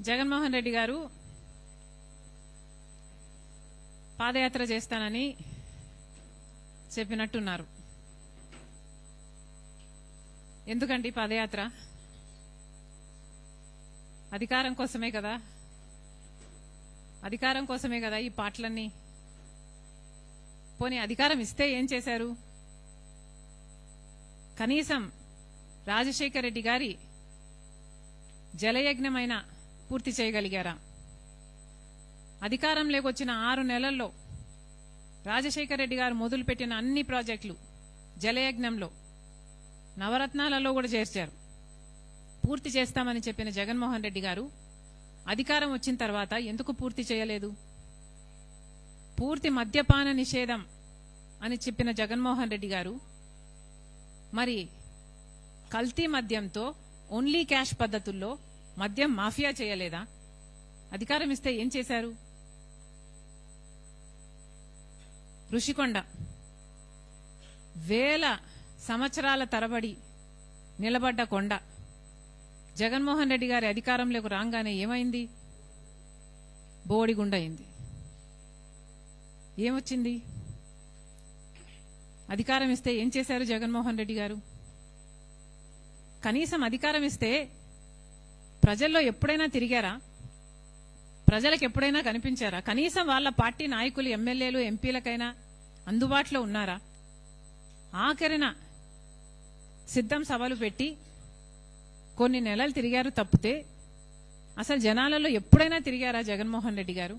జగన్మోహన్ రెడ్డి గారు పాదయాత్ర చేస్తానని చెప్పినట్టున్నారు. ఎందుకండి పాదయాత్ర? అధికారం కోసమే కదా? అధికారం కోసమే కదా ఈ పాటలన్నీ? పోనీ అధికారం ఇస్తే ఏం చేశారు? కనీసం రాజశేఖర రెడ్డి గారి జలయజ్ఞమైన పూర్తి చేయగలిగారా? అధికారంలోకి వచ్చిన ఆరు నెలల్లో రాజశేఖర రెడ్డి గారు మొదలుపెట్టిన అన్ని ప్రాజెక్టులు జలయజ్ఞంలో నవరత్నాలలో కూడా చేర్చారు. పూర్తి చేస్తామని చెప్పిన జగన్మోహన్ రెడ్డి గారు అధికారం వచ్చిన తర్వాత ఎందుకు పూర్తి చేయలేదు? పూర్తి మద్యపాన నిషేధం అని చెప్పిన జగన్మోహన్ రెడ్డి గారు మరి కల్తీ మద్యంతో ఓన్లీ క్యాష్ పద్ధతుల్లో మద్యం మాఫియా చేయలేదా? అధికారం ఇస్తే ఏం చేశారు? ఋషికొండ. వేల సంవత్సరాల తరబడి నిలబడ్డ కొండ. జగన్మోహన్ రెడ్డి గారి అధికారంలోకి రాగానే ఏమైంది? బోడిగుండ అయింది ఏమొచ్చింది? అధికారం ఇస్తే ఏం చేశారు జగన్మోహన్ రెడ్డి గారు? కనీసం అధికారం ఇస్తే ప్రజల్లో ఎప్పుడైనా తిరిగారా? ప్రజలకు ఎప్పుడైనా కనిపించారా? కనీసం వాళ్ళ పార్టీ నాయకులు ఎమ్మెల్యేలు ఎంపీలకైనా అందుబాటులో ఉన్నారా? ఆఖరిన సిద్ధం సభలు పెట్టి కొన్ని నెలలు తిరిగారు తప్పితే అసలు జనాలలో ఎప్పుడైనా తిరిగారా జగన్మోహన్ రెడ్డి గారు?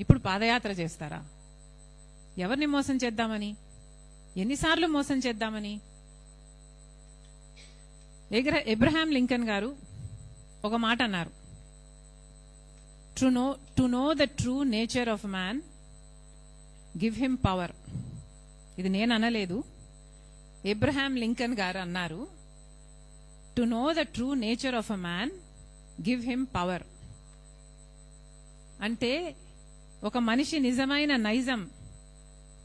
ఇప్పుడు పాదయాత్ర చేస్తారా? ఎవరిని మోసం చేద్దామని? ఎన్నిసార్లు మోసం చేద్దామని? ఎగ్ర- ఎబ్రహాం లింకన్ గారు ఒక మాట అన్నారు. To know to know the true nature of man give him power ఇది నేను అనలేదు. ఎబ్రహాం లింకన్ గారు అన్నారు to know the true nature of a man give him power అంటే ఒక మనిషి నిజమైన నైజం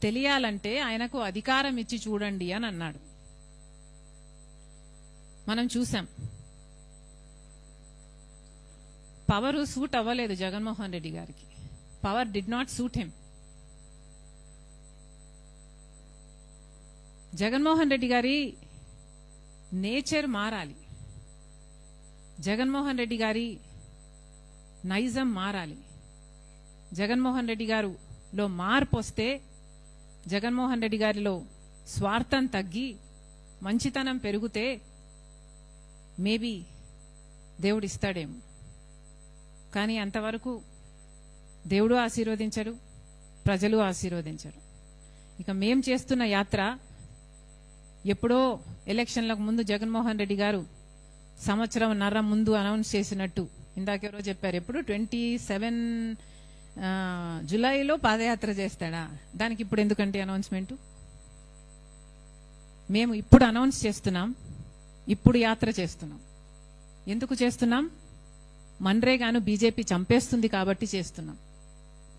తెలియాలంటే ఆయనకు అధికారం ఇచ్చి చూడండి అని అన్నాడు. మనం చూసాం. పవర్ సూట్ అవ్వలేదు జగన్మోహన్ రెడ్డి గారికి. Power did not suit him. Jaganmohan Reddy గారి నేచర్ మారాలి. జగన్మోహన్ రెడ్డి గారి నైజం మారాలి. జగన్మోహన్ రెడ్డి గారులో మార్పు వస్తే జగన్మోహన్ రెడ్డి గారిలో స్వార్థం తగ్గి మంచితనం పెరిగితే మేబీ దేవుడిస్తాడేమో కానీ అంతవరకు దేవుడు ఆశీర్వదించడు ప్రజలు ఆశీర్వదించరు. ఇక మేం చేస్తున్న యాత్ర ఎప్పుడో ఎలక్షన్లకు ముందు జగన్మోహన్ రెడ్డి గారు సంవత్సరం నర్ర ముందు అనౌన్స్ చేసినట్టు ఇందాకెవరో చెప్పారు. ఎప్పుడు? ట్వంటీ సెవెన్ జులైలో పాదయాత్ర చేస్తాడా? దానికి ఇప్పుడు ఎందుకంటే అనౌన్స్మెంట్? మేము ఇప్పుడు అనౌన్స్ చేస్తున్నాం ఇప్పుడు యాత్ర చేస్తున్నాం. ఎందుకు చేస్తున్నాం? మన్రేగాను బీజేపీ చంపేస్తుంది కాబట్టి చేస్తున్నాం.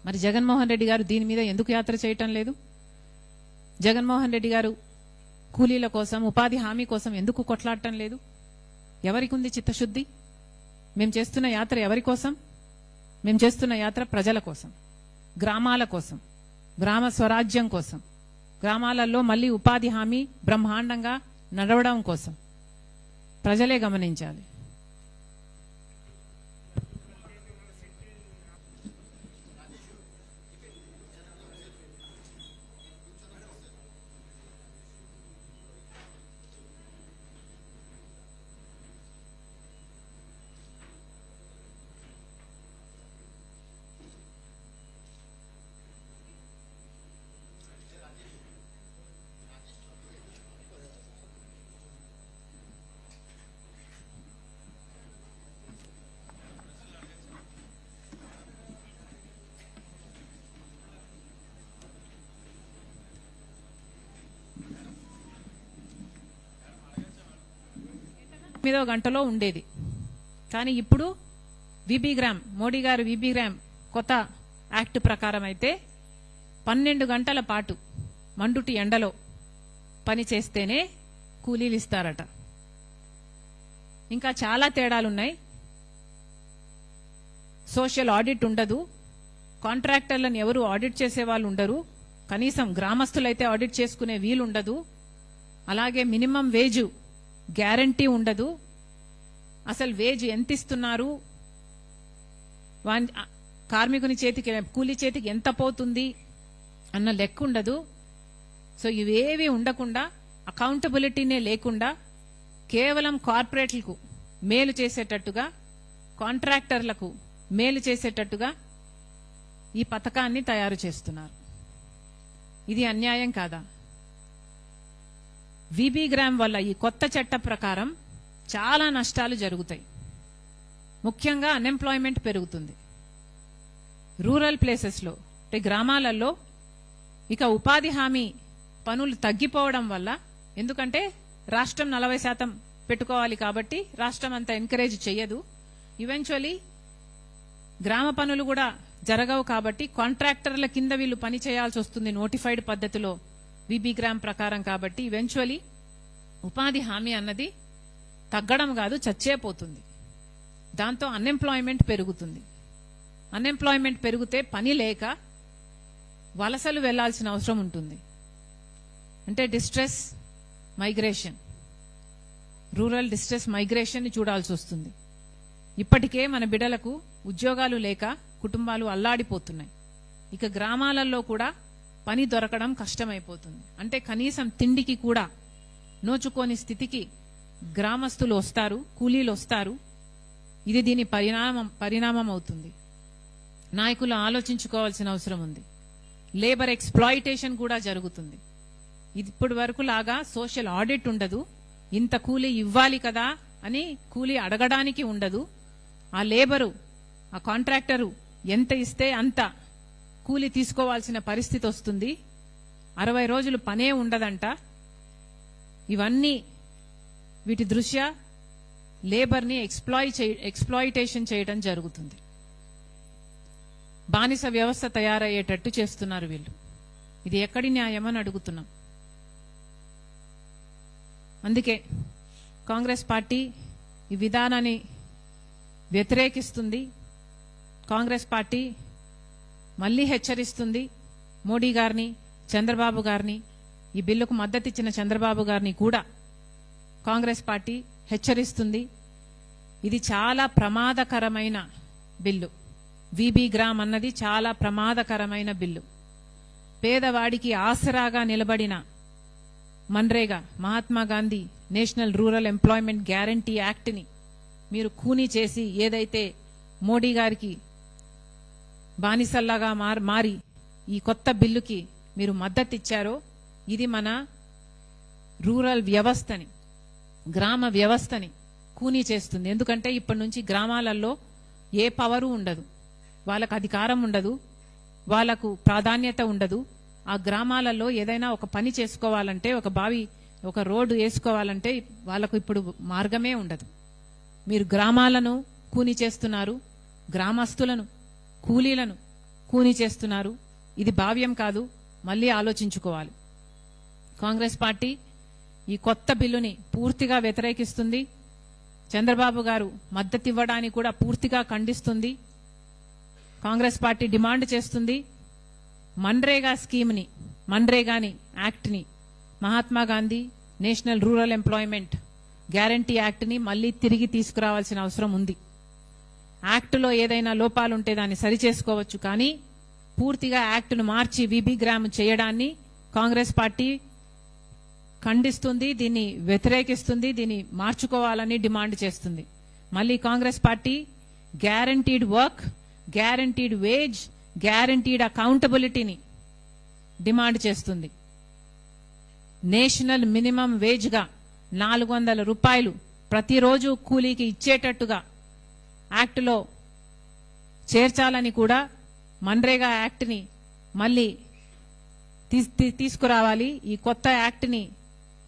మరి జగన్మోహన్ రెడ్డి గారు దీని మీద ఎందుకు యాత్ర చేయటం లేదు? జగన్మోహన్ రెడ్డి గారు కూలీల కోసం ఉపాధి హామీ కోసం ఎందుకు కొట్లాడటం లేదు? ఎవరికి ఉంది చిత్తశుద్ధి? మేము చేస్తున్న యాత్ర ఎవరి కోసం? మేము చేస్తున్న యాత్ర ప్రజల కోసం గ్రామాల కోసం గ్రామ స్వరాజ్యం కోసం గ్రామాలలో మళ్ళీ ఉపాధి హామీ బ్రహ్మాండంగా నడవడం కోసం. ప్రజలే గమనించాలి. తొమ్మిదో గంటలో ఉండేది. కానీ ఇప్పుడు విబిగ్రామ్ మోడీ గారు విబిగ్రామ్ కొత్త యాక్ట్ ప్రకారం అయితే పన్నెండు గంటల పాటు మండుటి ఎండలో పని చేస్తేనే కూలీలు ఇస్తారట. ఇంకా చాలా తేడాలున్నాయి. సోషల్ ఆడిట్ ఉండదు. కాంట్రాక్టర్లను ఎవరు ఆడిట్ చేసే వాళ్ళు ఉండరు. కనీసం గ్రామస్తులైతే ఆడిట్ చేసుకునే వీలు ఉండదు అలాగే మినిమం వేజు గ్యారంటీ ఉండదు. అసలు వేజ్ ఎంత ఇస్తున్నారు కార్మికుని చేతికి కూలి చేతికి ఎంత పోతుంది? అన్న లెక్క ఉండదు. సో ఇవేవి ఉండకుండా అకౌంటబిలిటీనే లేకుండా కేవలం కార్పొరేట్లకు మేలు చేసేటట్టుగా కాంట్రాక్టర్లకు మేలు చేసేటట్టుగా ఈ పథకాన్ని తయారు చేస్తున్నారు. ఇది అన్యాయం కాదా? విబి గ్రామ్ వల్ల ఈ కొత్త చట్ట ప్రకారం చాలా నష్టాలు జరుగుతాయి. ముఖ్యంగా అన్ఎంప్లాయ్మెంట్ పెరుగుతుంది. రూరల్ ప్లేసెస్లో అంటే గ్రామాలలో ఇక ఉపాధి హామీ పనులు తగ్గిపోవడం వల్ల ఎందుకంటే రాష్ట్రం నలభై శాతం పెట్టుకోవాలి కాబట్టి రాష్ట్రం అంత ఎంకరేజ్ చేయదు ఈవెన్చువలీ గ్రామ పనులు కూడా జరగవు కాబట్టి కాంట్రాక్టర్ల కింద వీళ్ళు పని చేయాల్సి వస్తుంది నోటిఫైడ్ పద్ధతిలో. విబిగ్రామ్ ప్రకారం కాబట్టి ఈవెన్చువలీ ఉపాధి హామీ అన్నది తగ్గడం కాదు చచ్చే పోతుంది దాంతో అన్ఎంప్లాయ్మెంట్ పెరుగుతుంది. అన్ఎంప్లాయ్మెంట్ పెరిగితే పని లేక వలసలు వెళ్ళాల్సిన అవసరం ఉంటుంది. అంటే డిస్ట్రెస్ మైగ్రేషన్ రూరల్ డిస్ట్రెస్ మైగ్రేషన్ని చూడాల్సి వస్తుంది. ఇప్పటికే మన బిడలకు ఉద్యోగాలు లేక కుటుంబాలు అల్లాడిపోతున్నాయి. ఇక గ్రామాలలో కూడా పని దొరకడం కష్టమైపోతుంది. అంటే కనీసం తిండికి కూడా నోచుకోని స్థితికి గ్రామస్తులు వస్తారు కూలీలు వస్తారు. ఇది దీని పరిణామం పరిణామం అవుతుంది నాయకులు ఆలోచించుకోవాల్సిన అవసరం ఉంది. లేబర్ ఎక్స్ప్లాయిటేషన్ కూడా జరుగుతుంది. ఇప్పటి వరకు లాగా సోషల్ ఆడిట్ ఉండదు. ఇంత కూలీ ఇవ్వాలి కదా అని కూలీ అడగడానికి ఉండదు. ఆ లేబరు ఆ కాంట్రాక్టరు ఎంత ఇస్తే అంత కూలీ తీసుకోవాల్సిన పరిస్థితి వస్తుంది. అరవై రోజులు పనే ఉండదంట. ఇవన్నీ వీటి దృష్ట్యా లేబర్ని ఎక్స్ప్లాయ్ ఎక్స్ప్లాయిటేషన్ చేయడం జరుగుతుంది. బానిస వ్యవస్థ తయారయ్యేటట్టు చేస్తున్నారు వీళ్ళు. ఇది ఎక్కడి న్యాయమని అడుగుతున్నాం. అందుకే కాంగ్రెస్ పార్టీ ఈ విధానాన్ని వ్యతిరేకిస్తుంది. కాంగ్రెస్ పార్టీ మళ్ళీ హెచ్చరిస్తుంది మోడీ గారిని చంద్రబాబు గారిని ఈ బిల్లుకు మద్దతిచ్చిన చంద్రబాబు గారిని కూడా కాంగ్రెస్ పార్టీ హెచ్చరిస్తుంది. ఇది చాలా ప్రమాదకరమైన బిల్లు. విబి గ్రామ్ అన్నది చాలా ప్రమాదకరమైన బిల్లు. పేదవాడికి ఆసరాగా నిలబడిన MNREGA Mahatma Gandhi national rural employment guarantee యాక్ట్ని మీరు ఖూనీ చేసి ఏదైతే మోడీ గారికి బానిసల్లాగా మారి ఈ కొత్త బిల్లుకి మీరు మద్దతు ఇచ్చారో ఇది మన రూరల్ వ్యవస్థని గ్రామ వ్యవస్థని కూనీ చేస్తుంది. ఎందుకంటే ఇప్పటి నుంచి గ్రామాలలో ఏ పవరు ఉండదు. వాళ్ళకు అధికారం ఉండదు. వాళ్ళకు ప్రాధాన్యత ఉండదు. ఆ గ్రామాలలో ఏదైనా ఒక పని చేసుకోవాలంటే ఒక బావి ఒక రోడ్డు వేసుకోవాలంటే వాళ్ళకు ఇప్పుడు మార్గమే ఉండదు. మీరు గ్రామాలను కూని చేస్తున్నారు గ్రామస్తులను కూలీలను కూని చేస్తున్నారు. ఇది భావ్యం కాదు. మళ్ళీ ఆలోచించుకోవాలి. కాంగ్రెస్ పార్టీ ఈ కొత్త బిల్లుని పూర్తిగా వ్యతిరేకిస్తుంది. చంద్రబాబు గారు మద్దతు ఇవ్వడానికి కూడా పూర్తిగా ఖండిస్తుంది. కాంగ్రెస్ పార్టీ డిమాండ్ చేస్తుంది. మన్రేగా స్కీమ్ని మన్రేగాని యాక్ట్ని Mahatma Gandhi national rural employment guarantee యాక్ట్ని మళ్ళీ తిరిగి తీసుకురావాల్సిన అవసరం ఉంది. యాక్టులో ఏదైనా లోపాలుంటే దాన్ని సరిచేసుకోవచ్చు. కానీ పూర్తిగా యాక్టును మార్చి విబిగ్రామ్ చేయడాన్ని కాంగ్రెస్ పార్టీ ఖండిస్తుంది దీన్ని వ్యతిరేకిస్తుంది దీన్ని మార్చుకోవాలని డిమాండ్ చేస్తుంది. మళ్ళీ Congress party guaranteed work guaranteed wage guaranteed అకౌంటబిలిటీని demand చేస్తుంది. నేషనల్ మినిమం వేజ్గా నాలుగు వందల రూపాయలు ప్రతిరోజు కూలీకి ఇచ్చేటట్టుగా యాక్ట్లో చేర్చాలని కూడా మన్రేగా యాక్ట్ని మళ్ళీ తీస్- తీ- తీసుకురావాలి. ఈ కొత్త యాక్ట్ని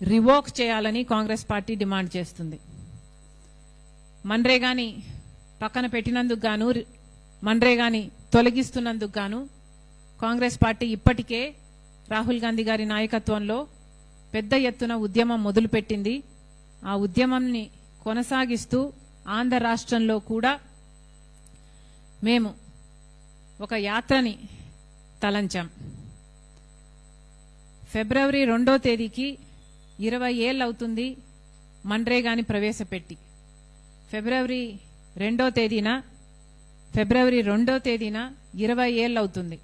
రివోక్ చేయాలని కాంగ్రెస్ పార్టీ డిమాండ్ చేస్తుంది. మన్రేగాని పక్కన పెట్టినందుకు గాను మన్రేగాని తొలగిస్తున్నందుకు గాను కాంగ్రెస్ పార్టీ ఇప్పటికే రాహుల్ గాంధీ గారి నాయకత్వంలో పెద్ద ఎత్తున ఉద్యమం మొదలుపెట్టింది. ఆ ఉద్యమంని కొనసాగిస్తూ ఆంధ్ర రాష్ట్రంలో కూడా మేము ఒక యాత్రని తలంచాం. ఫిబ్రవరి రెండో తేదీకి ఇరవై ఏళ్ళు అవుతుంది మన్రేగాని ప్రవేశపెట్టి. ఫిబ్రవరి రెండో తేదీన ఫిబ్రవరి రెండో తేదీన ఇరవై ఏళ్ళు అవుతుంది.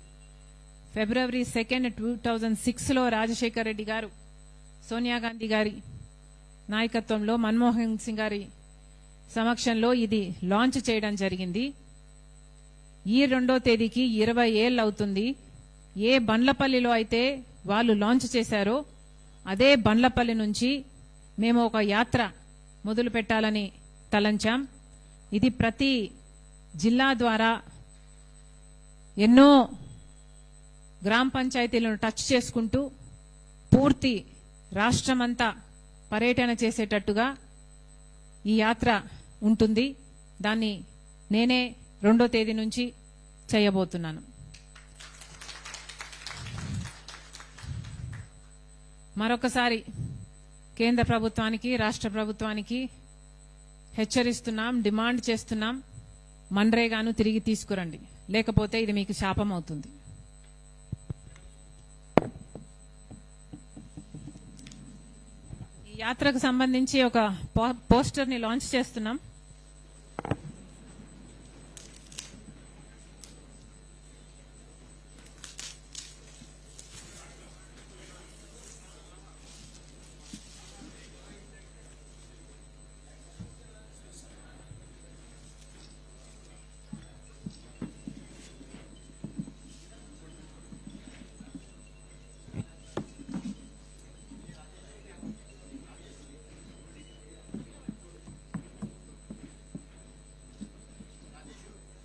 ఫిబ్రవరి సెకండ్ టూ థౌజండ్ సిక్స్లో రాజశేఖర్ రెడ్డి గారు సోనియా గాంధీ గారి నాయకత్వంలో మన్మోహన్ సింగ్ గారి సమక్షంలో ఇది లాంచ్ చేయడం జరిగింది. ఈ రెండో తేదీకి ఇరవై ఏళ్ళు అవుతుంది. ఏ బండ్లపల్లిలో అయితే వాళ్ళు లాంచ్ చేశారో అదే బండ్లపల్లి నుంచి మేము ఒక యాత్ర మొదలు పెట్టాలని తలంచాం. ఇది ప్రతి జిల్లా ద్వారా ఎన్నో గ్రామ పంచాయతీలను టచ్ చేసుకుంటూ పూర్తి రాష్ట్రమంతా పర్యటన చేసేటట్టుగా ఈ యాత్ర ఉంటుంది. దాన్ని నేనే రెండో తేదీ నుంచి చేయబోతున్నాను. మరొకసారి కేంద్ర ప్రభుత్వానికి రాష్ట్ర ప్రభుత్వానికి హెచ్చరిస్తున్నాం డిమాండ్ చేస్తున్నాం. మన్రేగాను తిరిగి తీసుకురండి. లేకపోతే ఇది మీకు శాపం అవుతుంది ఈ యాత్రకు సంబంధించి ఒక పో- పోస్టర్ని లాంచ్ చేస్తున్నాం.